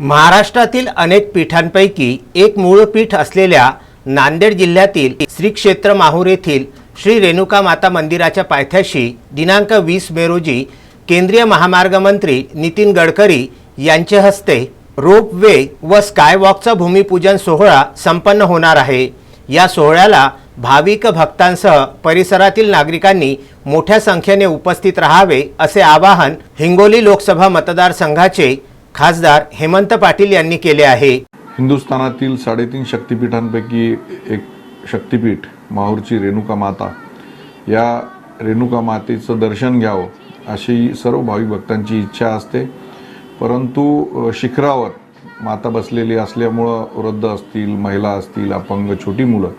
महाराष्ट्रातील अनेक पीठांपैकी एक मूळ पीठ असलेल्या नांदेड जिल्ह्यातील श्री क्षेत्र माहूर येथील श्री रेणुका माता मंदिराच्या पायथ्याशी दिनांक वीस मे रोजी केंद्रीय महामार्ग मंत्री नितीन गडकरी यांचे हस्ते रोप वे व स्कायवॉकचा भूमिपूजन सोहळा संपन्न होणार आहे. या सोहळ्याला भाविक भक्तांसह परिसरातील नागरिकांनी मोठ्या संख्येने उपस्थित राहावे असे आवाहन हिंगोली लोकसभा मतदारसंघाचे खासदार हेमंत पाटील यांनी केले आहे. हिंदुस्थानातील साडेतीन शक्तिपीठांपैकी एक शक्तिपीठ माहूरची रेणुका माता. या रेणुका मातेचं दर्शन घ्यावं अशी सर्व भाविक भक्तांची इच्छा असते. परंतु शिखरावर माता बसलेली असल्यामुळं वृद्ध असतील महिला असतील अपंग छोटी मुलं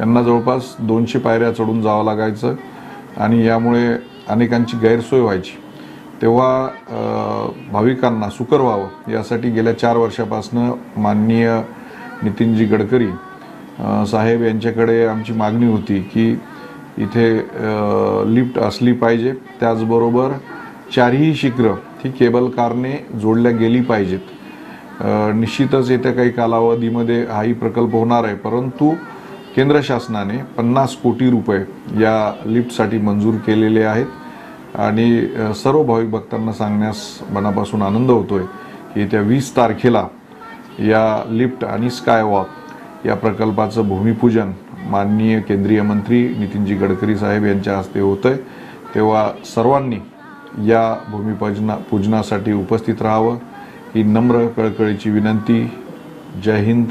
यांना जवळपास दोनशे पायऱ्या चढून जावं लागायचं आणि यामुळे अनेकांची गैरसोय व्हायची. तेव्हा भाविकांना सुकर व्हावं यासाठी गेल्या चार वर्षापासनं माननीय नितीनजी गडकरी साहेब यांच्याकडे आमची मागणी होती की इथे लिफ्ट असली पाहिजे. त्याचबरोबर चारही शिखरं ही केबल कारने जोडल्या गेली पाहिजेत. निश्चितच येत्या काही कालावधीमध्ये हाही प्रकल्प होणार आहे. परंतु केंद्र शासनाने पन्नास कोटी रुपये या लिफ्टसाठी मंजूर केलेले आहेत. आणि सर्व भाविक भक्तांना सांगण्यास मनापासून आनंद होतोय की येत्या वीस तारखेला या लिफ्ट आणि स्कायवॉक या प्रकल्पाचं भूमिपूजन माननीय केंद्रीय मंत्री नितीनजी गडकरी साहेब यांच्या हस्ते होतंय. तेव्हा सर्वांनी या भूमिपूजना पूजनासाठी उपस्थित राहावं ही नम्र कळकळीची विनंती. जय हिंद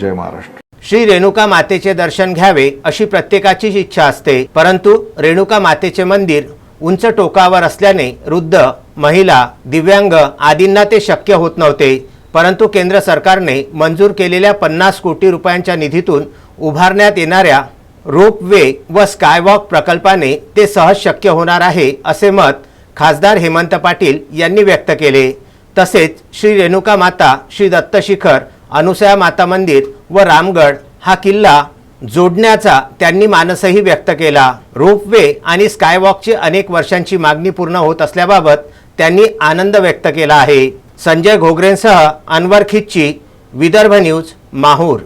जय महाराष्ट्र. श्री रेणुका मातेचे दर्शन घ्यावे अशी प्रत्येकाचीच इच्छा असते परंतु रेणुका मातेचे मंदिर उंच टोकावर असल्याने वृद्ध महिला दिव्यांग आदींना ते शक्य होत नव्हते. परंतु केंद्र सरकारने मंजूर केलेल्या पन्नास कोटी रुपयांच्या निधीतून उभारण्यात येणाऱ्या रोप वे व स्कायवॉक प्रकल्पाने ते सहज शक्य होणार आहे असे मत खासदार हेमंत पाटील यांनी व्यक्त केले. तसेच श्री रेणुका माता श्री दत्तशिखर अनुसया माता मंदिर व रामगड हा किल्ला जोडण्याचा त्यांनी मानसही व्यक्त केला. रोपवे आणि स्कायवॉकची अनेक वर्षांची मागणी पूर्ण होत असल्याबाबत त्यांनी आनंद व्यक्त केला आहे. संजय घोगरेंसह अनवर खिच्ची विदर्भ न्यूज माहूर.